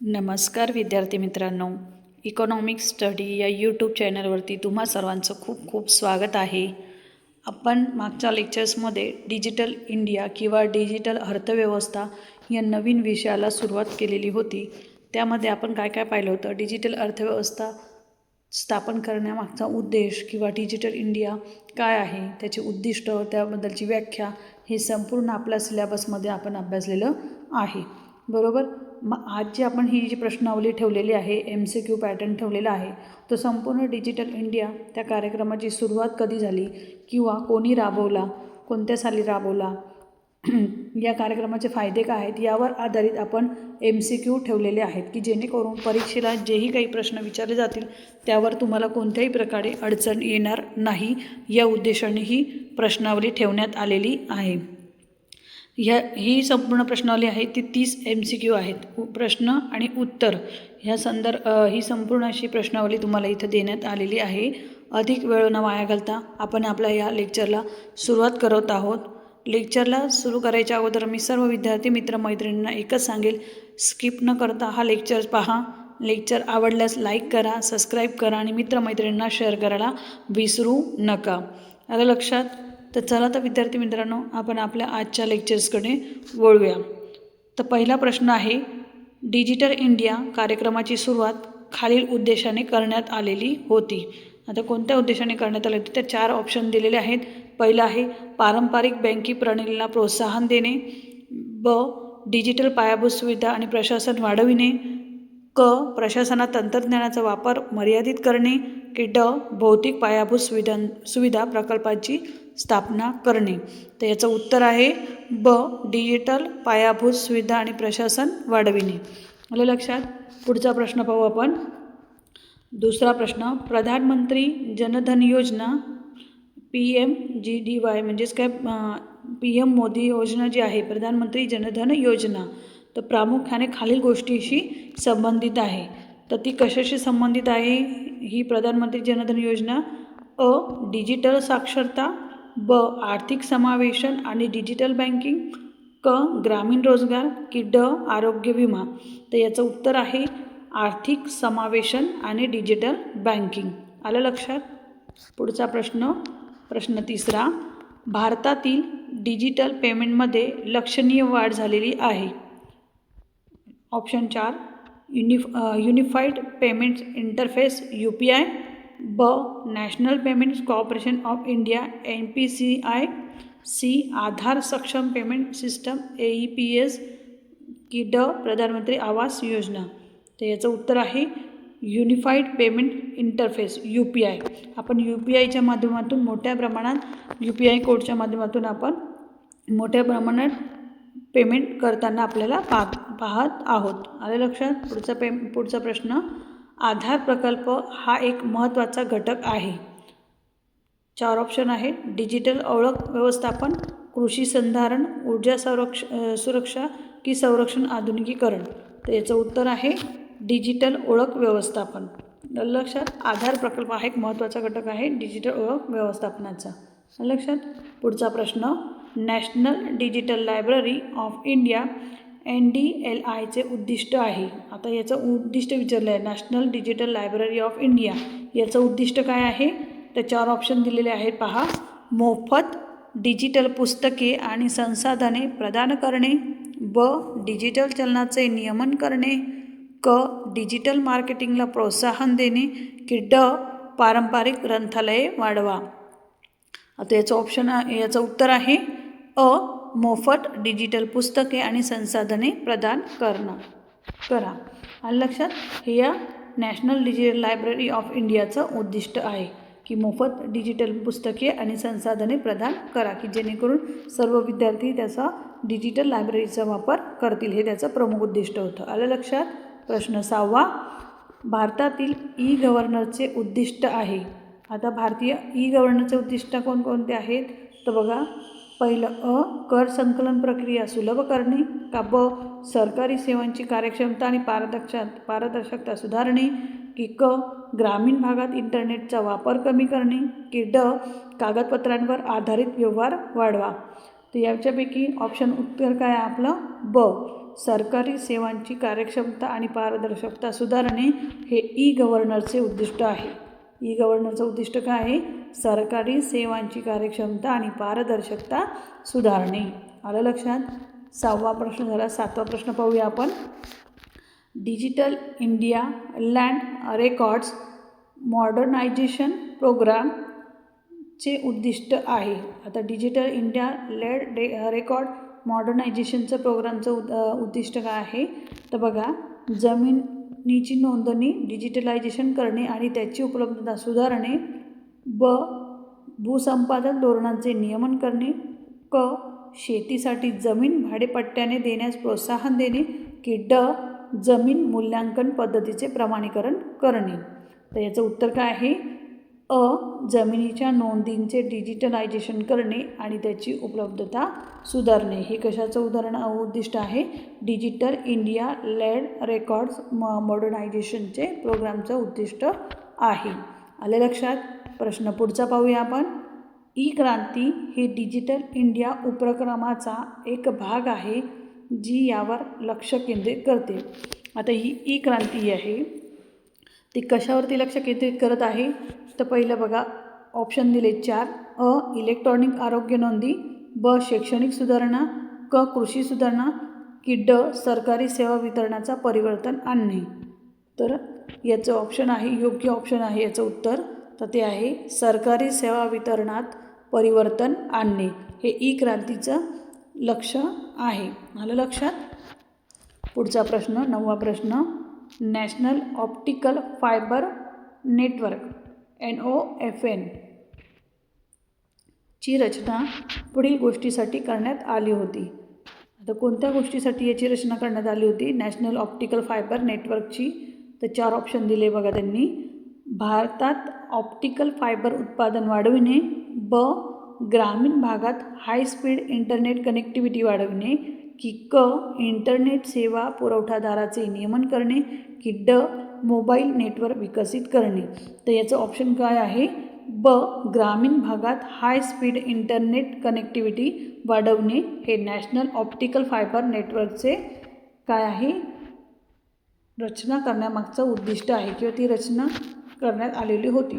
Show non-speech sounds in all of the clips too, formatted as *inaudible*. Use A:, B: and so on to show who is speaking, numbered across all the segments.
A: नमस्कार विद्यार्थी मित्रांनो. इकॉनॉमिक स्टडी या यूट्यूब चॅनलवरती तुम्हा सर्वांचं खूप खूप स्वागत आहे. आपण मागच्या लेक्चर्समध्ये डिजिटल इंडिया किंवा डिजिटल अर्थव्यवस्था या नवीन विषयाला सुरुवात केलेली होती. त्यामध्ये आपण काय काय पाहिलं होतं? डिजिटल अर्थव्यवस्था स्थापन करण्यामागचा उद्देश किंवा डिजिटल इंडिया काय आहे? त्याचे उद्दिष्ट त्याबद्दलची व्याख्या हे संपूर्ण आपल्या सिलेबसमध्ये आपण अभ्यासलेलं आहे. बरोबर? मग आज जी आपण ही जी प्रश्नावली ठेवलेली आहे एम सी क्यू पॅटर्न ठेवलेला आहे तो संपूर्ण डिजिटल इंडिया त्या कार्यक्रमाची सुरुवात कधी झाली? किंवा कोणी राबवला? कोणत्या साली राबवला? *clears throat* या कार्यक्रमाचे फायदे काय आहेत? यावर आधारित आपण एम सी क्यू ठेवलेले आहेत की जेणेकरून परीक्षेला जेही काही प्रश्न विचारले जातील त्यावर तुम्हाला कोणत्याही प्रकारे अडचण येणार नाही. या उद्देशाने ही प्रश्नावली ठेवण्यात आलेली आहे. ह्या ही संपूर्ण प्रश्नावली आहे ती तीस एम सी क्यू आहेत. प्रश्न आणि उत्तर. ह्या संदर्भ ही संपूर्ण अशी प्रश्नावली तुम्हाला इथं देण्यात आलेली आहे. अधिक वेळ न वाया घालता आपण आपल्या या लेक्चरला सुरुवात करत आहोत. लेक्चरला सुरू करायच्या अगोदर मी सर्व विद्यार्थी मित्रमैत्रिणींना एकच सांगेल स्किप न करता हा लेक्चर पहा. लेक्चर आवडल्यास लाईक करा सबस्क्राईब करा आणि मित्रमैत्रिणींना शेअर करायला विसरू नका. आता लक्षात तर चला तर विद्यार्थी मित्रांनो आपण आपल्या आजच्या लेक्चर्सकडे वळूया. तर पहिला प्रश्न आहे डिजिटल इंडिया कार्यक्रमाची सुरुवात खालील उद्देशाने करण्यात आलेली होती. आता कोणत्या उद्देशाने करण्यात आली होती? तर चार ऑप्शन दिलेले आहेत. पहिलं आहे पारंपरिक बँकी प्रणालीला प्रोत्साहन देणे. ब डिजिटल पायाभूत सुविधा आणि प्रशासन वाढविणे. क प्रशासनात तंत्रज्ञानाचा वापर मर्यादित करणे. की ड भौतिक पायाभूत सुविधां सुविधा प्रकल्पाची स्थापना करणे. तर याचं उत्तर आहे ब डिजिटल पायाभूत सुविधा आणि प्रशासन वाढविणे. आलं लक्षात? पुढचा प्रश्न पाहू आपण. दुसरा प्रश्न प्रधानमंत्री जनधन योजना P M J D Y म्हणजेच काय पी एम मोदी योजना जी आहे प्रधानमंत्री जनधन योजना तर प्रामुख्याने खालील गोष्टीशी संबंधित आहे. तर ती कशाशी संबंधित आहे? ही प्रधानमंत्री जनधन योजना अ डिजिटल साक्षरता ब आर्थिक समावेशन आणि डिजिटल बँकिंग क ग्रामीण रोजगार की ड आरोग्य विमा. तर याचं उत्तर आहे आर्थिक समावेशन आणि डिजिटल बँकिंग. आलं लक्षात? पुढचा प्रश्न प्रश्न तिसरा. भारतातील डिजिटल पेमेंटमध्ये लक्षणीय वाढ झालेली आहे. ऑप्शन चार unif unified payments interface U P I ब national payments corporation of India N P C I C Aadhaar सक्षम payment system A E P S की ड प्रधानमंत्री आवास योजना. तर याचं उत्तर आहे unified payment interface U P I आपण यू पी आयच्या माध्यमातून मोठ्या प्रमाणात यू पी आय कोडच्या माध्यमातून आपण मोठ्या प्रमाणात पेमेंट करताना आपल्याला पाहत पाहत आहोत. आले लक्षात? पुढचा पे पुढचा प्रश्न. आधार प्रकल्प हा एक महत्त्वाचा घटक आहे. चार ऑप्शन आहे डिजिटल ओळख व्यवस्थापन कृषी संधारण ऊर्जा संरक्ष सुरक्षा की संरक्षण आधुनिकीकरण. तर याचं उत्तर आहे डिजिटल ओळख व्यवस्थापन. लक्षात आधार प्रकल्प हा एक महत्त्वाचा घटक आहे डिजिटल ओळख व्यवस्थापनाचा. लक्षात पुढचा प्रश्न national digital library of India N D L आयचे उद्दिष्ट आहे. आता याचं उद्दिष्ट विचारलं आहे. National digital library of India. याचं उद्दिष्ट काय आहे? तर चार ऑप्शन दिलेले आहेत पहा. मोफत डिजिटल पुस्तके आणि संसाधने प्रदान करणे. ब. डिजिटल चलनाचे नियमन करणे. क. डिजिटल मार्केटिंगला प्रोत्साहन देणे. की ड. पारंपरिक ग्रंथालये वाढवा. आता याचं ऑप्शन याचं उत्तर आहे. अ. मोफत डिजिटल पुस्तके आणि संसाधने प्रदान करणं. करा. आणि लक्षात हे या नॅशनल डिजिटल लायब्ररी ऑफ इंडियाचं उद्दिष्ट आहे की मोफत डिजिटल पुस्तके आणि संसाधने प्रदान करा की जेणेकरून सर्व विद्यार्थी त्याचा डिजिटल लायब्ररीचा वापर करतील हे त्याचं प्रमुख उद्दिष्ट होतं. आलं लक्षात? प्रश्न सहावा. भारतातील ई गव्हर्नरचे उद्दिष्ट आहे. आता भारतीय ई गव्हर्नरचे उद्दिष्ट कोणकोणते आहेत? तर बघा पहिलं अ कर संकलन प्रक्रिया सुलभ करणे का ब सरकारी सेवांची कार्यक्षमता आणि पारदर्शक पारदर्शकता सुधारणे की क ग्रामीण भागात इंटरनेटचा वापर कमी करणे की ड कागदपत्रांवर आधारित व्यवहार वाढवा. तर याच्यापैकी ऑप्शन उत्तर काय आहे आपलं? ब सरकारी सेवांची कार्यक्षमता आणि पारदर्शकता सुधारणे हे ई गव्हर्नरचे उद्दिष्ट आहे. ई गव्हर्नरचं उद्दिष्ट काय आहे? सरकारी सेवांची कार्यक्षमता आणि पारदर्शकता सुधारणे. आलं लक्षात? सहावा प्रश्न झाला सातवा प्रश्न पाहूया आपण. Digital India land records modernisation programme चे उद्दिष्ट आहे. आता digital India land record मॉडर्नायझेशनचं प्रोग्रामचं उद उद्दिष्ट काय आहे? तर बघा जमीन जमिनीची नोंदणी डिजिटलायझेशन करणे आणि त्याची उपलब्धता सुधारणे. ब भूसंपादन धोरणांचे नियमन करणे. क शेतीसाठी जमीन भाडेपट्ट्याने देण्यास प्रोत्साहन देणे. की ड जमीन मूल्यांकन पद्धतीचे प्रमाणीकरण करणे. तर याचं उत्तर काय आहे? अ जमिनीच्या नोंदींचे डिजिटलायझेशन करणे आणि त्याची उपलब्धता सुधारणे. हे कशाचं उदाहरण उद्दिष्ट आहे? डिजिटल इंडिया लँड रेकॉर्ड्स म मॉडर्नायझेशनचे प्रोग्रामचं उद्दिष्ट आहे. आले लक्षात? प्रश्न पुढचा पाहूया आपण. ई क्रांती ही डिजिटल इंडिया उपक्रमाचा एक भाग आहे जी यावर लक्ष केंद्रित करते. आता ही ई क्रांती आहे. ती कशावरती लक्ष केंद्रित करत आहे? तर पहिलं बघा ऑप्शन दिले चार. अ इलेक्ट्रॉनिक आरोग्य नोंदी. ब शैक्षणिक सुधारणा. क कृषी सुधारणा. की ड सरकारी सेवा वितरणाचा परिवर्तन आणणे. तर याचं ऑप्शन आहे योग्य ऑप्शन आहे याचं उत्तर. तर ते आहे सरकारी सेवा वितरणात परिवर्तन आणणे. हे ई क्रांतीचं लक्ष आहे. आलं लक्षात? पुढचा प्रश्न नववा प्रश्न. National optical fibre network. N O F N ची रचना पुढील गोष्टीसाठी करण्यात आली होती. आता कोणत्या गोष्टीसाठी याची रचना करण्यात आली होती? नॅशनल ऑप्टिकल फायबर नेटवर्कची तर चार ऑप्शन दिले बघा त्यांनी. भारतात ऑप्टिकल फायबर उत्पादन वाढविणे. ब. ग्रामीण भागात हाय स्पीड इंटरनेट कनेक्टिव्हिटी वाढविणे. की क. इंटरनेट सेवा पुरवठादाराचे नियमन करणे. की ड. मोबाईल नेटवर्क विकसित करणे. तर याचं ऑप्शन काय आहे? ब ग्रामीण भागात हाय स्पीड इंटरनेट कनेक्टिव्हिटी वाढवणे. हे नॅशनल ऑप्टिकल फायबर नेटवर्कचे काय आहे? रचना करण्यामागचं उद्दिष्ट आहे किंवा ती रचना करण्यात आलेली होती.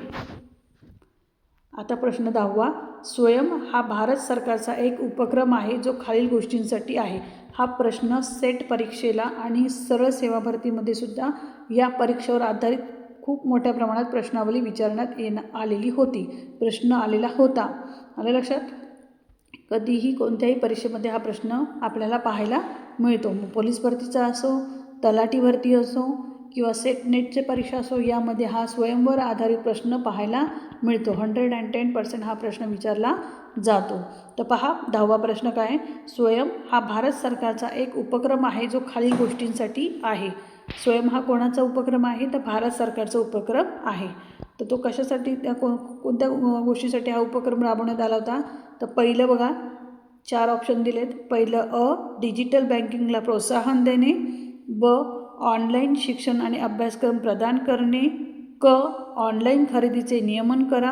A: आता प्रश्न दहावा. स्वयं हा भारत सरकारचा एक उपक्रम आहे जो खालील गोष्टींसाठी आहे. हा प्रश्न सेट परीक्षेला आणि सरळ सेवा भरतीमध्ये सुद्धा या परीक्षेवर आधारित खूप मोठ्या प्रमाणात प्रश्नावली विचारण्यात येणं आलेली होती. प्रश्न आलेला होता. आलं लक्षात? कधीही कोणत्याही परीक्षेमध्ये हा प्रश्न आपल्याला पाहायला मिळतो. पोलीस भरतीचा असो तलाठी भरती असो किंवा सेट नेटचे परीक्षा असो यामध्ये हा स्वयंवर आधारित प्रश्न पाहायला मिळतो. हंड्रेड अँड टेन पर्सेंट हा प्रश्न विचारला जातो. तर पहा दहावा प्रश्न काय? स्वयं हा भारत सरकारचा एक उपक्रम आहे जो खालील गोष्टींसाठी आहे. स्वयं हा कोणाचा उपक्रम आहे? तर भारत सरकारचा उपक्रम आहे. तर तो कशासाठी त्या को कोणत्या गोष्टीसाठी हा उपक्रम राबवण्यात आला होता? तर पहिलं बघा चार ऑप्शन दिलेत. पहिलं अ डिजिटल बँकिंगला प्रोत्साहन देणे. ब ऑनलाईन शिक्षण आणि अभ्यासक्रम प्रदान करणे. क ऑनलाईन खरेदीचे नियमन करा.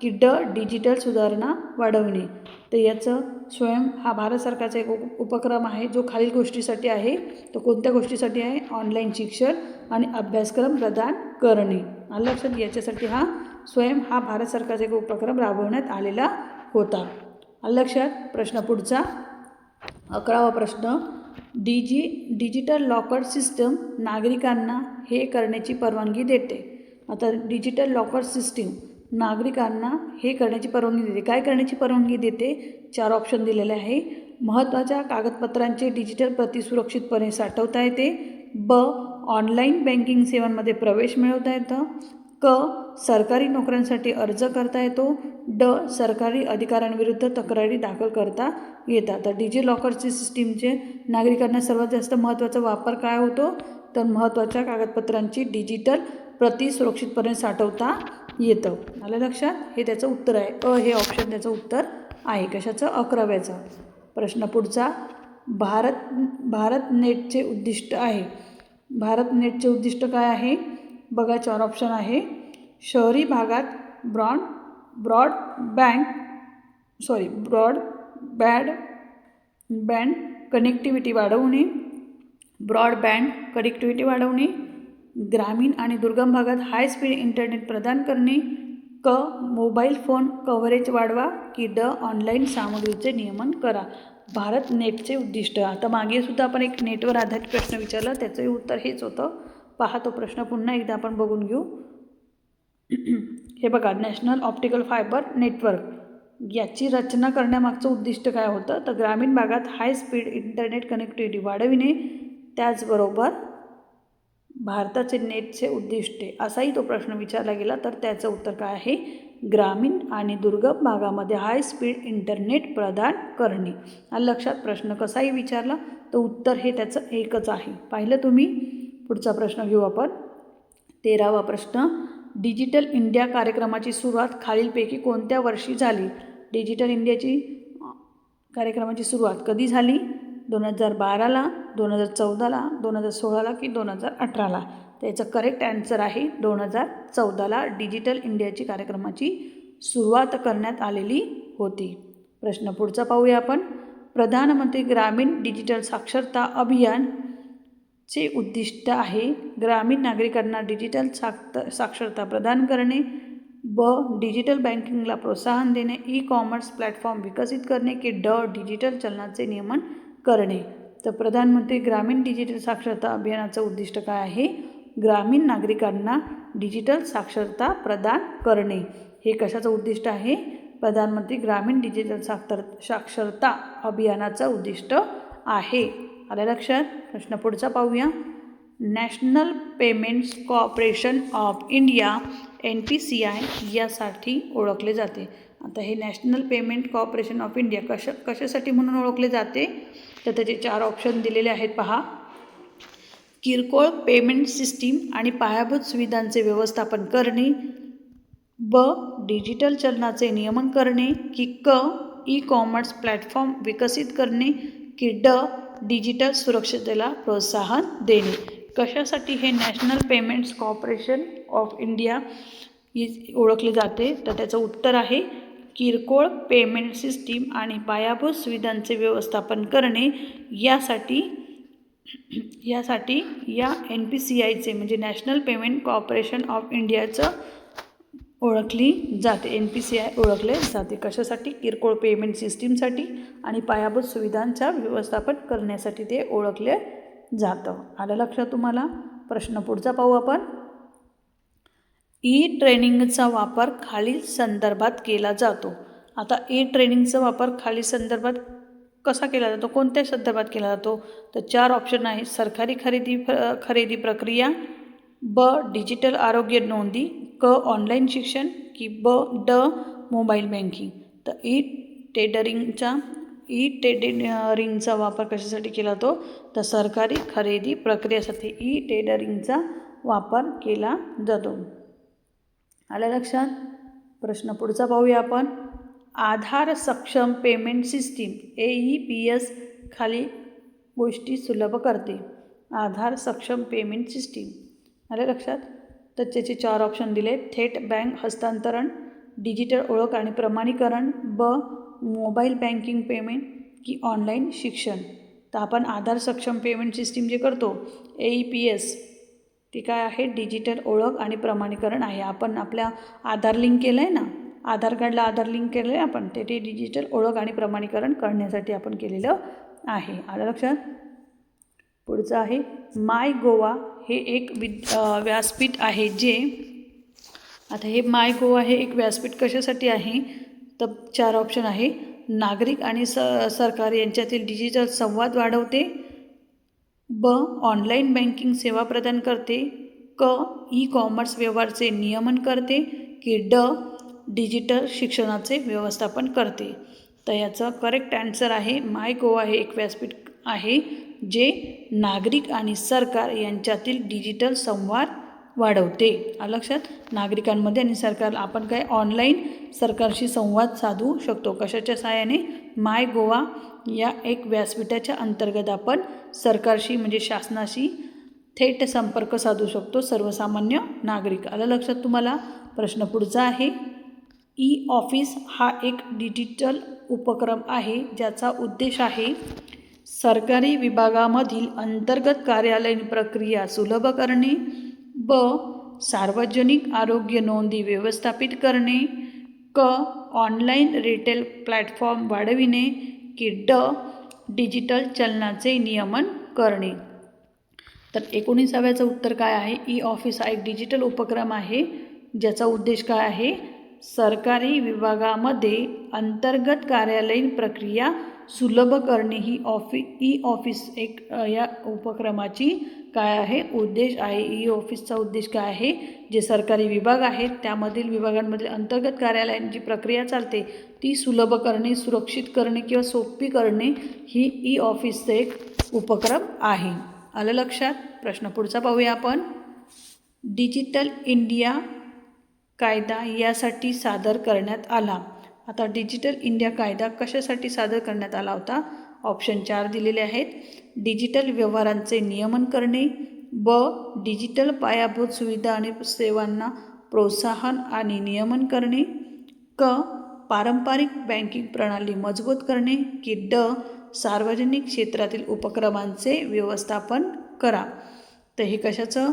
A: की ड डिजिटल सुधारणा वाढवणे. तर याचं स्वयं हा भारत सरकारचा एक उपक्रम आहे जो खालील गोष्टीसाठी आहे. तो कोणत्या गोष्टीसाठी आहे? ऑनलाईन शिक्षण आणि अभ्यासक्रम प्रदान करणे. लक्षात याच्यासाठी हा स्वयं हा भारत सरकारचा एक उपक्रम राबवण्यात आलेला होता. लक्षात प्रश्न पुढचा. अकरावा प्रश्न. डिजी डिजिटल लॉकर सिस्टम नागरिकांना हे करण्याची परवानगी देते. आता डिजिटल लॉकर सिस्टीम नागरिकांना हे करण्याची परवानगी देते. काय करण्याची परवानगी देते? चार ऑप्शन दिलेले आहे. महत्त्वाच्या कागदपत्रांचे डिजिटल प्रती सुरक्षितपणे साठवता येते. ब ऑनलाईन बँकिंग सेवांमध्ये प्रवेश मिळवता येतं. क सरकारी नोकऱ्यांसाठी अर्ज करता येतो. ड सरकारी अधिकाऱ्यांविरुद्ध तक्रारी दाखल करता येतात. तर डिजि लॉकरची सिस्टीमचे नागरिकांना सर्वात जास्त महत्त्वाचा वापर काय होतो? तर महत्त्वाच्या कागदपत्रांची डिजिटल प्रती सुरक्षितपणे साठवता येतं. आलं लक्षात? हे त्याचं उत्तर आहे. अ हे ऑप्शन त्याचं उत्तर आहे. कशाचं? अकराव्याचं. प्रश्न पुढचा. भारत भारत नेटचे उद्दिष्ट आहे. भारत नेटचे उद्दिष्ट काय आहे? बघा चार ऑप्शन आहे. शहरी भागात broad broad band sorry broad bad band connectivity वाढवणे ब्रॉडबँड कनेक्टिव्हिटी वाढवणे ग्रामीण आणि दुर्गम भागात हाय स्पीड इंटरनेट प्रदान करणे क मोबाईल फोन कव्हरेज वाढवा की ड ऑनलाईन सामग्रीचे नियमन करा. भारत नेटचे उद्दिष्ट. आता मागे सुद्धा आपण एक नेटवर आधारित प्रश्न विचारला त्याचंही उत्तर हेच होतं. पहा तो प्रश्न पुन्हा एकदा आपण बघून घेऊ. हे बघा नॅशनल ऑप्टिकल फायबर नेटवर्क याची रचना करण्यामागचं उद्दिष्ट काय होतं? तर ग्रामीण भागात हाय स्पीड इंटरनेट कनेक्टिव्हिटी वाढविणे त्याचबरोबर भारताचे नेटचे उद्दिष्टे? असाही तो प्रश्न विचारला गेला. तर त्याचं उत्तर काय आहे? ग्रामीण आणि दुर्गम भागामध्ये हाय स्पीड इंटरनेट प्रदान करणे. आणि लक्षात प्रश्न कसाही विचारला तर उत्तर हे त्याचं एकच आहे. पाहिलं तुम्ही? पुढचा प्रश्न घेऊ आपण. तेरावा प्रश्न. डिजिटल इंडिया कार्यक्रमाची सुरुवात खालीलपैकी कोणत्या वर्षी झाली? डिजिटल इंडियाची कार्यक्रमाची सुरुवात कधी झाली? दोन हजार बाराला दोन हजार चौदाला दोन हजार सोळाला की दोन हजार अठराला. त्याचं करेक्ट ॲन्सर आहे दोन हजार चौदाला डिजिटल इंडियाची कार्यक्रमाची सुरुवात करण्यात आलेली होती. प्रश्न पुढचा पाहूया आपण. प्रधानमंत्री ग्रामीण डिजिटल साक्षरता अभियान चे उद्दिष्ट आहे ग्रामीण नागरिकांना डिजिटल साक्त साक्षरता प्रदान करणे ब डिजिटल बँकिंगला प्रोत्साहन देणे ई कॉमर्स प्लॅटफॉर्म विकसित करणे की ड डिजिटल चलनाचे नियमन करणे. तर प्रधानमंत्री ग्रामीण डिजिटल साक्षरता अभियानाचं उद्दिष्ट काय आहे? ग्रामीण नागरिकांना डिजिटल साक्षरता प्रदान करणे. हे कशाचं उद्दिष्ट आहे? प्रधानमंत्री ग्रामीण डिजिटल साक्षर साक्षरता अभियानाचं उद्दिष्ट आहे. आल्या लक्षात? प्रश्न पुढचा पाहूया. National payments corporation of India N P C I यासाठी ओळखले जाते. आता हे national payment corporation of India कशा कशासाठी म्हणून ओळखले जाते? तर त्याचे चार ऑप्शन दिलेले आहेत पहा. किरकोळ पेमेंट सिस्टीम आणि पायाभूत सुविधांचे व्यवस्थापन करणे. ब डिजिटल चलनाचे नियमन करणे. की क ई कॉमर्स प्लॅटफॉर्म विकसित करणे. की ड डिजिटल सुरक्षतेला प्रोत्साहन देणे. कशासाठी हे national payments corporation of India ही ओळखले जाते? तर त्याचं उत्तर आहे किरकोळ पेमेंट सिस्टीम आणि पायाभूत सुविधांचे व्यवस्थापन करणे यासाठी यासाठी या एन पी सी आयचे म्हणजे नॅशनल पेमेंट कॉर्पोरेशन ऑफ इंडियाचं ओळखली जाते. एन पी सी आय ओळखले जाते. कशासाठी? किरकोळ पेमेंट सिस्टीमसाठी आणि पायाभूत सुविधांचा व्यवस्थापन करण्यासाठी ते ओळखले जातं. आलं लक्षात तुम्हाला? प्रश्न पुढचा पाहू आपण. ई ट्रेनिंगचा वापर खालील संदर्भात केला जातो. आता ई ट्रेनिंगचा वापर खालील संदर्भात कसा केला जातो? कोणत्या संदर्भात केला जातो? तर चार ऑप्शन आहे सरकारी खरेदी खरेदी प्रक्रिया ब डिजिटल आरोग्य नोंदी क ऑनलाईन शिक्षण की ब ड मोबाईल बँकिंग तर ई टेडरिंगचा ई टेडरिंगचा वापर कशासाठी केला जातो? तर सरकारी खरेदी प्रक्रियेसाठी ई टेडरिंगचा वापर केला जातो. आलं लक्षात? प्रश्न पुढचा पाहूया आपण. आधार सक्षम payment system A E P S खाली गोष्टी सुलभ करते. आधार सक्षम पेमेंट सिस्टीम. आलं लक्षात? तर त्याचे चार ऑप्शन दिले. थेट बँक हस्तांतरण डिजिटल ओळख आणि प्रमाणीकरण ब मोबाईल बँकिंग पेमेंट की ऑनलाईन शिक्षण. तर आपण आधार सक्षम पेमेंट सिस्टीम जे करतो ए ई पी एस ती काय आहे? डिजिटल ओळख आणि प्रमाणीकरण आहे. आपण आपल्या आधार लिंक केलं आहे ना? आधार कार्डला आधार लिंक केलं आहे आपण ते ते डिजिटल ओळख आणि प्रमाणीकरण करण्यासाठी आपण केलेलं आहे. आलं लक्षात? पुढचं आहे माय गोवा हे एक विद व्यासपीठ आहे जे आता हे माय गोवा हे एक व्यासपीठ कशासाठी आहे? तर चार ऑप्शन आहे. नागरिक आणि स सरकार यांच्यातील डिजिटल संवाद वाढवते ब ऑनलाईन बँकिंग सेवा प्रदान करते क ई कॉमर्स व्यवहारचे नियमन करते की ड डिजिटल शिक्षणाचे व्यवस्थापन करते. तर याचं करेक्ट आन्सर आहे माय गोवा हे एक व्यासपीठ आहे जे नागरिक आणि सरकार यांच्यातील डिजिटल संवाद वाढवते. लक्षात? नागरिकांमध्ये आणि सरकार आपण काय ऑनलाईन सरकारशी संवाद साधू शकतो? कशाच्या सहाय्याने माय गोवा या एक व्यासपीठाच्या अंतर्गत आपण सरकारशी म्हणजे शासनाशी थेट संपर्क साधू शकतो सर्वसामान्य नागरिक. आलं लक्षात तुम्हाला? प्रश्न पुढचा आहे. ई ऑफिस हा एक डिजिटल उपक्रम आहे ज्याचा उद्देश आहे सरकारी विभागामधील अंतर्गत कार्यालयीन प्रक्रिया सुलभ करणे ब सार्वजनिक आरोग्य नोंदी व्यवस्थापित करणे क ऑनलाईन रिटेल प्लॅटफॉर्म वाढविणे की ड डिजिटल चलनाचे नियमन करणे. तर एकोणीसाव्याचं उत्तर काय आहे? ई ऑफिस हा एक डिजिटल उपक्रम आहे ज्याचा उद्देश काय आहे? सरकारी विभागामध्ये अंतर्गत कार्यालयीन प्रक्रिया सुलभ करणे ही ऑफि ई ऑफिस एक या उपक्रमाची काय आहे? उद्देश आहे. ई ऑफिसचा उद्देश काय आहे? जे सरकारी विभाग आहेत त्यामधील विभागांमधील अंतर्गत कार्यालयांची प्रक्रिया चालते ती सुलभ करणे सुरक्षित करणे किंवा सोपी करणे ही ई ऑफिसचं एक उपक्रम आहे. आलं लक्षात? प्रश्न पुढचा पाहूया आपण. डिजिटल इंडिया कायदा यासाठी सादर करण्यात आला. आता डिजिटल इंडिया कायदा कशासाठी सादर करण्यात आला होता? ऑप्शन चार दिलेले आहेत. डिजिटल व्यवहारांचे नियमन करणे. ब. डिजिटल पायाभूत सुविधा आणि सेवांना प्रोत्साहन आणि नियमन करणे. क. पारंपरिक बँकिंग प्रणाली मजबूत करणे. की ड. सार्वजनिक क्षेत्रातील उपक्रमांचे व्यवस्थापन करा. तर हे कशाचं?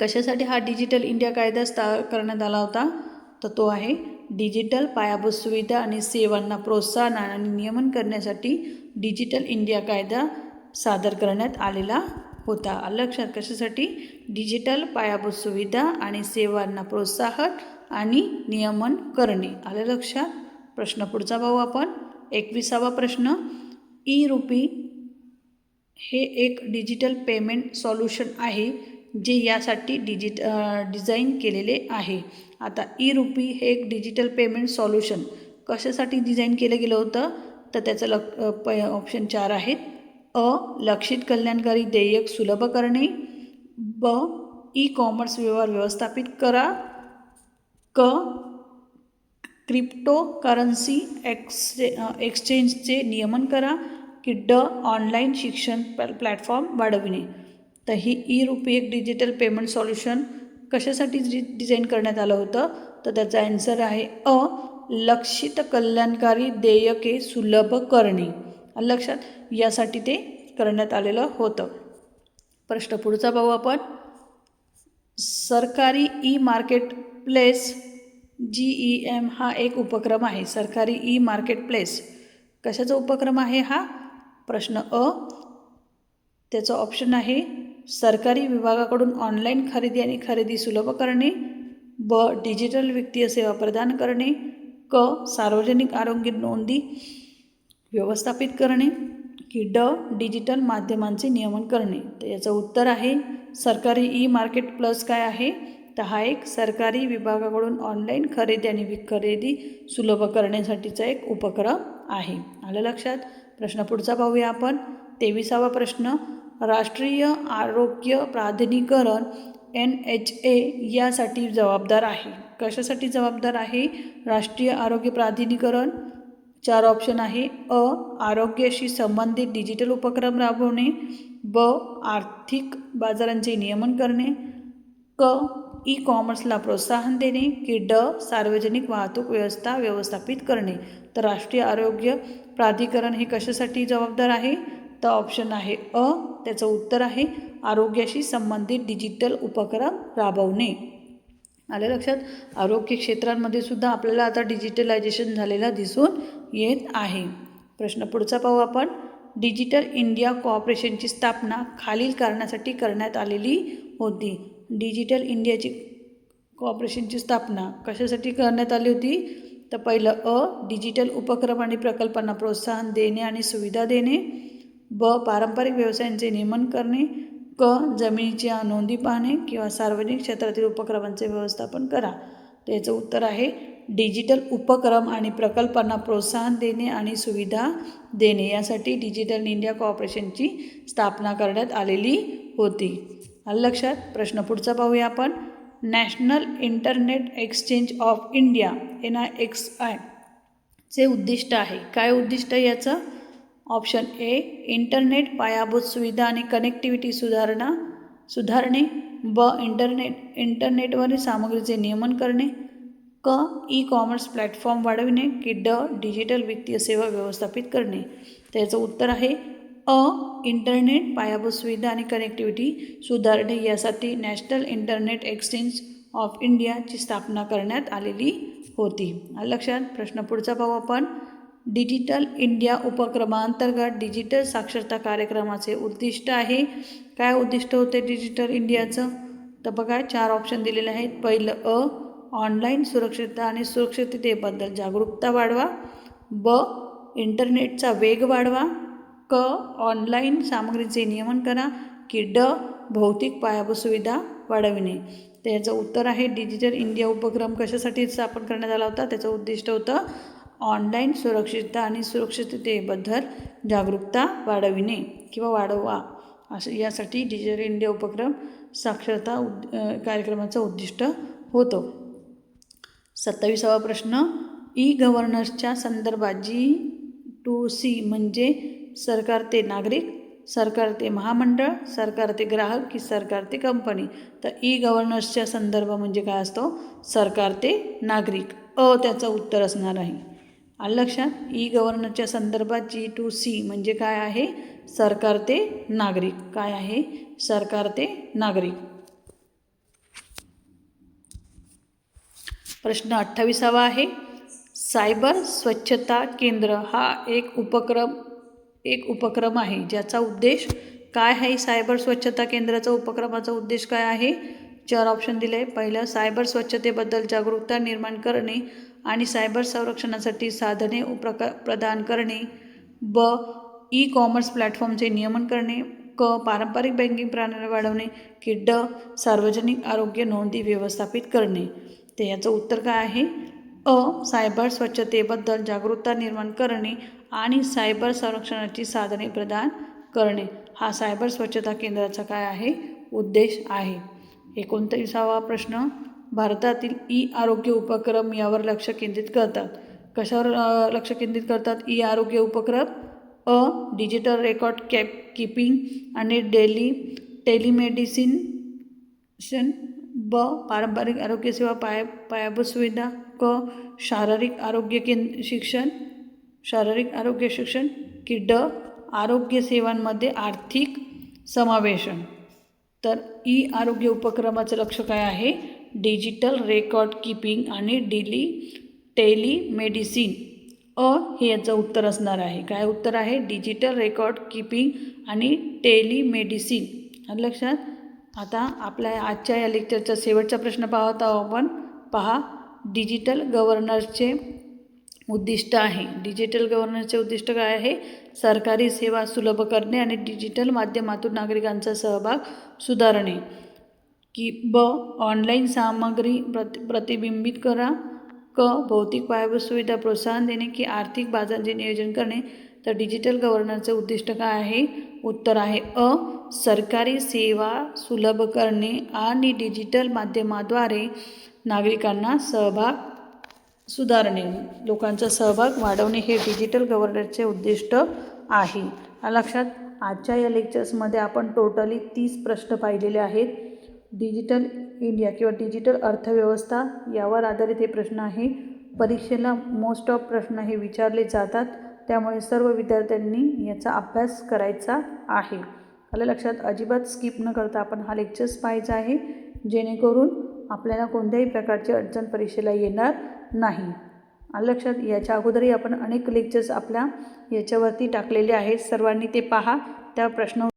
A: कशासाठी हा डिजिटल इंडिया कायदा स्था करण्यात आला होता? तर तो आहे डिजिटल पायाभूत सुविधा आणि सेवांना प्रोत्साहन आणि नियमन करण्यासाठी डिजिटल इंडिया कायदा सादर करण्यात आलेला होता. आलं लक्षात कशासाठी? डिजिटल पायाभूत सुविधा आणि सेवांना प्रोत्साहन आणि नियमन करणे. आलं लक्षात? प्रश्न पुढचा पाहू आपण. एकविसावा प्रश्न. ई रुपी हे एक डिजिटल पेमेंट सॉल्युशन आहे जे यासाठी डिजिट डिझाईन केलेले आहे. आता ई रुपी हे एक डिजिटल पेमेंट सॉल्युशन कशासाठी डिझाईन केलं गेलं होतं? तर त्याचं लक प ऑप्शन चार आहेत अ लक्षित कल्याणकारी देयक सुलभ करणे. ब ई कॉमर्स व्यवहार व्यवस्थापित करा. क क्रिप्टो करन्सी एक्सचे एक्सचेंजचे नियमन करा की ड ऑनलाईन शिक्षण प्लॅटफॉर्म वाढविणे. तर ही ई रुपी एक डिजिटल पेमेंट सॉल्युशन कशासाठी डि डिझाईन करण्यात आलं होतं? तर त्याचा ॲन्सर आहे अ लक्षित कल्याणकारी देयके सुलभ करणे. लक्षात यासाठी ते करण्यात आलेलं होतं. प्रश्न पुढचा पाहू आपण. सरकारी E market place G E M हा एक उपक्रम आहे. सरकारी ई मार्केट प्लेस कशाचा उपक्रम आहे हा? प्रश्न अ त्याचं ऑप्शन आहे सरकारी विभागाकडून ऑनलाईन खरेदी आणि खरेदी सुलभ करणे ब डिजिटल वित्तीय सेवा प्रदान करणे क सार्वजनिक आरोग्य नोंदी व्यवस्थापित करणे की ड डिजिटल माध्यमांचे नियमन करणे. तर याचं उत्तर आहे सरकारी ई मार्केट प्लस काय आहे? तर हा एक सरकारी विभागाकडून ऑनलाईन खरेदी आणि विक खरेदी सुलभ करण्यासाठीचा एक उपक्रम आहे. आलं लक्षात? प्रश्न पुढचा पाहूया आपण. तेविसावा प्रश्न राष्ट्रीय आरोग्य प्राधिकरण एन एच ए यासाठी जबाबदार आहे. कशासाठी जबाबदार आहे? राष्ट्रीय आरोग्य प्राधिकरण चार ऑप्शन आहे. अ आरोग्याशी संबंधित डिजिटल उपक्रम राबवणे. ब आर्थिक बाजारांचे नियमन करणे. क ई कॉमर्सला प्रोत्साहन देणे. की ड सार्वजनिक वाहतूक व्यवस्था व्यवस्थापित करणे. तर राष्ट्रीय आरोग्य प्राधिकरण हे कशासाठी जबाबदार आहे? तर ऑप्शन आहे अ त्याचं उत्तर आहे आरोग्याशी संबंधित डिजिटल उपक्रम राबवणे. आलं लक्षात? आरोग्य क्षेत्रांमध्ये सुद्धा आपल्याला आता डिजिटलायझेशन झालेला दिसून येत आहे. प्रश्न पुढचा पाहू आपण. डिजिटल इंडिया कॉर्पोरेशनची स्थापना खालील कारणासाठी करण्यात आलेली होती. डिजिटल इंडियाची कॉर्पोरेशनची स्थापना कशासाठी करण्यात आली होती? तर पहिलं अ डिजिटल उपक्रम आणि प्रकल्पांना प्रोत्साहन देणे आणि सुविधा देणे. ब पारंपरिक व्यवसायांचे नियमन करणे क जमिनीच्या नोंदी पाहणे किंवा सार्वजनिक क्षेत्रातील उपक्रमांचे व्यवस्थापन करा. त्याचं उत्तर आहे डिजिटल उपक्रम आणि प्रकल्पांना प्रोत्साहन देणे आणि सुविधा देणे यासाठी डिजिटल इंडिया कॉर्पोरेशनची स्थापना करण्यात आलेली होती. लक्षात? प्रश्न पुढचा पाहूया आपण. National internet exchange of India N I X I चे उद्दिष्ट आहे. काय उद्दिष्ट आहे याचं? ऑप्शन ए इंटरनेट पायाभूत सुविधा आणि कनेक्टिव्हिटी सुधारणा सुधारणे ब इंटरनेट इंटरनेटवरील सामग्रीचे नियमन करणे क ई कॉमर्स प्लॅटफॉर्म वाढविणे की ड डिजिटल वित्तीय सेवा व्यवस्थापित करणे. त्याचं उत्तर आहे अ इंटरनेट पायाभूत सुविधा आणि कनेक्टिव्हिटी सुधारणे. यासाठी नॅशनल इंटरनेट एक्सचेंज ऑफ इंडियाची स्थापना करण्यात आलेली होती. लक्षात प्रश्न पुढचा पाहू आपण. डिजिटल इंडिया उपक्रमाअंतर्गत डिजिटल साक्षरता कार्यक्रमाचे उद्दिष्ट आहे. काय उद्दिष्ट होते डिजिटल इंडियाचं? तर बघा चार ऑप्शन दिलेले आहेत. पहिलं अ ऑनलाईन सुरक्षितता आणि सुरक्षिततेबद्दल जागरूकता वाढवा. ब इंटरनेटचा वेग वाढवा. क ऑनलाईन सामग्रीचे नियमन करा. की ड भौतिक पायाभूत सुविधा वाढविणे. तर याचं उत्तर आहे डिजिटल इंडिया उपक्रम कशासाठी स्थापन करण्यात आला होता? त्याचं उद्दिष्ट होतं ऑनलाईन सुरक्षितता आणि सुरक्षिततेबद्दल जागरूकता वाढविणे किंवा वाढवा असं यासाठी डिजिटल इंडिया उपक्रम साक्षरता उद कार्यक्रमाचं उद्दिष्ट होतं. सत्तावीसावा प्रश्न ई गव्हर्नन्सच्या संदर्भात जी टू सी म्हणजे सरकार ते नागरिक सरकार ते महामंडळ सरकार ते ग्राहक की सरकार ते कंपनी तर ई गव्हर्नन्सच्या संदर्भ म्हणजे काय असतो? सरकार ते नागरिक. अ त्याचं उत्तर असणार आहे. आलं लक्षात? ई गव्हर्नरच्या संदर्भात जी टू सी म्हणजे काय आहे? सरकार ते नागरिक. काय आहे? सरकार ते नागरिक. प्रश्न अठ्ठावीसावा आहे. सायबर स्वच्छता केंद्र हा एक उपक्रम एक उपक्रम आहे. ज्याचा उद्देश काय आहे? सायबर स्वच्छता केंद्राचा उपक्रमाचा उद्देश काय आहे? चार ऑप्शन दिले. आहे पहिलं सायबर स्वच्छतेबद्दल जागरूकता निर्माण करणे. आणि सायबर संरक्षणासाठी साधने प्रका प्रदान करणे. ब ई कॉमर्स प्लॅटफॉर्मचे नियमन करणे. क पारंपरिक बँकिंग प्रणाली वाढवणे. की ड सार्वजनिक आरोग्य नोंदी व्यवस्थापित करणे. ते याचं उत्तर काय आहे? अ सायबर स्वच्छतेबद्दल जागरूकता निर्माण करणे आणि सायबर संरक्षणाची साधने प्रदान करणे. हा सायबर स्वच्छता केंद्राचा काय आहे? उद्देश आहे. एकोणतीसावा प्रश्न. भारतातील ई आरोग्य उपक्रम यावर लक्ष केंद्रित करतात. कशावर लक्ष केंद्रित करतात? ई आरोग्य उपक्रम अ डिजिटल रेकॉर्ड कॅप कीपिंग आणि डेली टेलिमेडिसिन शन ब पारंपरिक आरोग्यसेवा पाया पायाभूत सुविधा क शारीरिक आरोग्य केंद्र शिक्षण शारीरिक आरोग्य शिक्षण की ड आरोग्य सेवांमध्ये आर्थिक समावेशन. तर ई आरोग्य उपक्रमाचं लक्ष काय आहे? डिजिटल रेकॉर्ड कीपिंग आणि डिली टेलिमेडिसिन. अ हे याचं उत्तर असणार आहे. काय उत्तर आहे? डिजिटल रेकॉर्ड कीपिंग आणि टेलिमेडिसिन. लक्षात? आता आपल्या आजच्या या लेक्चरचा शेवटचा प्रश्न पाहत आहोत आपण. पहा डिजिटल गव्हर्नरचे उद्दिष्ट आहे. डिजिटल गव्हर्नन्सचे उद्दिष्ट काय आहे? सरकारी सेवा सुलभ करणे आणि डिजिटल माध्यमातून नागरिकांचा सहभाग सुधारणे. की ब ऑनलाईन सामग्री प्रति प्रतिबिंबित करा. क भौतिक पायाभूत सुविधा प्रोत्साहन देणे की आर्थिक बाजारांचे नियोजन करणे. तर डिजिटल गव्हर्नरचं उद्दिष्ट काय आहे? उत्तर आहे अ सरकारी सेवा सुलभ करणे आणि डिजिटल माध्यमाद्वारे नागरिकांना सहभाग सुधारणे. लोकांचा सहभाग वाढवणे हे डिजिटल गव्हर्नरचे उद्दिष्ट आहे. लक्षात आजच्या या लेक्चर्समध्ये आपण टोटली तीस प्रश्न पाहिलेले आहेत. डिजिटल इंडिया किंवा डिजिटल अर्थव्यवस्था यावर आधारित हे प्रश्न आहे. परीक्षेला मोस्ट ऑफ प्रश्न हे विचारले जातात. त्यामुळे सर्व विद्यार्थ्यांनी याचा अभ्यास करायचा आहे. आलं लक्षात? अजिबात स्किप न करता आपण हा लेक्चर्स पाहायचा आहे. जेणेकरून आपल्याला कोणत्याही प्रकारची अडचण परीक्षेला येणार नाही. आलं लक्षात? याच्या अगोदरही आपण अनेक लेक्चर्स आपल्या याच्यावरती टाकलेले आहेत. सर्वांनी ते पहा. त्या प्रश्न